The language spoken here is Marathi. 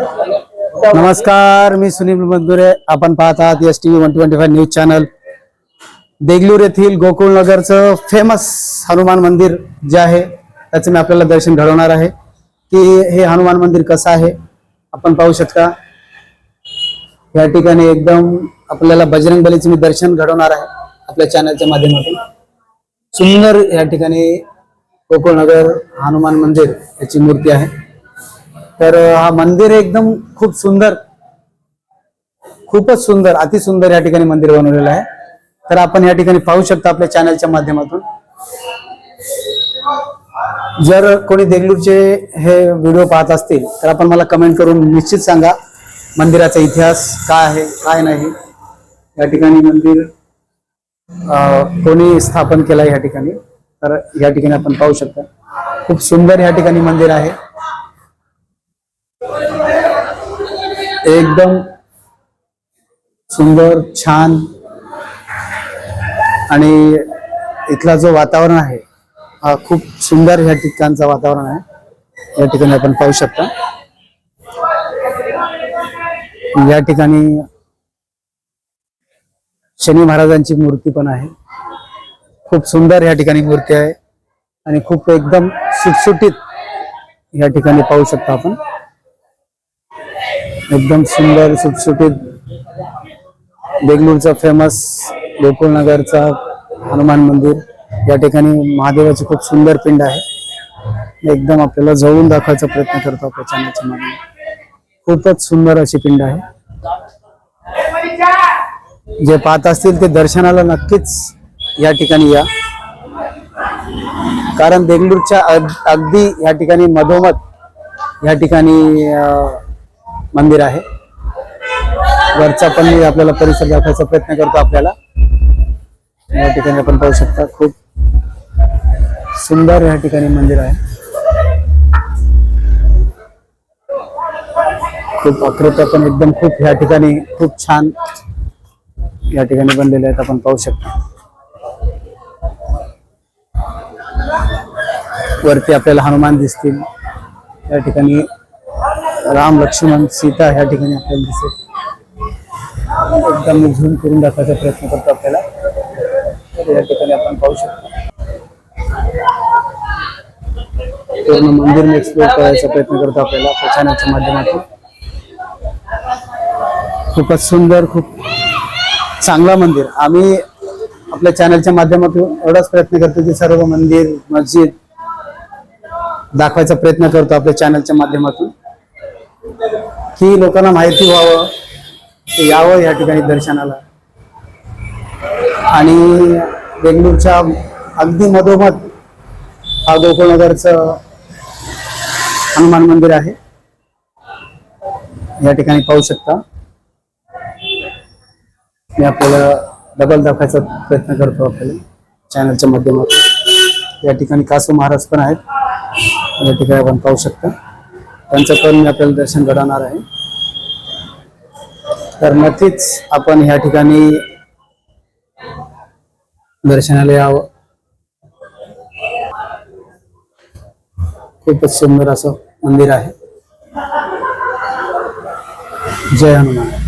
नमस्कार मी सुनील बंदुरे आपण पाहत आहात S T V one twenty five news channel Degloor येथील गोकुळ नगरचं फेमस हनुमान मंदिर जे आहे त्याचं मी आपल्याला दर्शन घडवणार आहे. की हे हनुमान मंदिर कसं आहे आपण पाहू शकता. या ठिकाणी एकदम आपल्याला बजरंग बलीचं मी दर्शन घडवणार आहे आपल्या चॅनलच्या माध्यमातून. सुंदर या ठिकाणी गोकुळनगर हनुमान मंदिर याची मूर्ती आहे. तर हा मंदिर एकदम खूप सुंदर खूपच सुंदर अति सुंदर या ठिकाणी मंदिर बनवलेलं आहे. तर आपण या ठिकाणी पाहू शकता आपल्या चॅनलच्या माध्यमातून. जर कोणी देगलूरचे हे व्हिडिओ पाहत असतील तर आपण मला कमेंट करून निश्चित सांगा मंदिराचा इतिहास काय आहे काय नाही. या ठिकाणी मंदिर कोणी स्थापन केलं या ठिकाणी. तर या ठिकाणी आपण पाहू शकता. खूप सुंदर या ठिकाणी मंदिर आहे. एकदम सुंदर छान. आणि इथला जो वातावरण आहे हा खूप सुंदर या ठिकाणचं वातावरण आहे. या ठिकाणी आपण पाहू शकता. या ठिकाणी शनी महाराजांची मूर्ती पण आहे. खूप सुंदर या ठिकाणी मूर्ती आहे. आणि खूप एकदम सुटसुटीत या ठिकाणी पाहू शकता आपण. एकदम सुंदर सुटसुटीत देगलूरचा फेमस गोकुळनगरचा हनुमान मंदिर. या ठिकाणी महादेवाची खूप सुंदर पिंड आहे. एकदम आपल्याला जवळून दाखवायचा प्रयत्न करतो आपल्या चॅनलच्या खूपच सुंदर अशी पिंड आहे. जे पाहत असतील ते दर्शनाला नक्कीच या ठिकाणी या. कारण देगलूरच्या अग- अगदी या ठिकाणी मधोमध या ठिकाणी मंदिर आहे. वरचा पण मी आपल्याला परिसर दाखवायचा प्रयत्न करतो आपल्याला. या ठिकाणी आपण पाहू शकता खूप सुंदर या ठिकाणी मंदिर आहे. खूप आकृत्या पण एकदम खूप या ठिकाणी खूप छान या ठिकाणी बनलेले आहेत आपण पाहू शकता. वरती आपल्याला हनुमान दिसतील. या ठिकाणी राम लक्ष्मण सीता ह्या ठिकाणी आपल्याला दिसेल. एकदम मी झूम करून दाखवायचा प्रयत्न करतो आपल्याला. तर या ठिकाणी आपण पाहू शकतो. पूर्ण मंदिर मी एक्सप्लोर करायचा प्रयत्न करतो आपल्याला आपल्या चॅनलच्या माध्यमातून. खूपच सुंदर खूप चांगला मंदिर. आम्ही आपल्या चॅनलच्या माध्यमातून एवढाच प्रयत्न करतो की सर्व मंदिर मस्जिद दाखवायचा प्रयत्न करतो आपल्या चॅनलच्या माध्यमातून. की लोकांना माहिती व्हावं ते यावं या ठिकाणी दर्शनाला. आणि बेंगलूरच्या अगदी मधोमध हा गोकुळनगरचं हनुमान मंदिर आहे. या ठिकाणी पाहू शकता. मी आपल्याला डबल दाखवायचा प्रयत्न करतो आपल्याला चॅनलच्या माध्यमातून. या ठिकाणी कासू महाराज पण आहेत. या ठिकाणी आपण पाहू शकता. त्यांचं पण मी आपल्याला दर्शन घडवणार आहे. तर नक्कीच आपण ह्या ठिकाणी दर्शनाला यावं. खूपच सुंदर असं मंदिर आहे. जय हनुमान.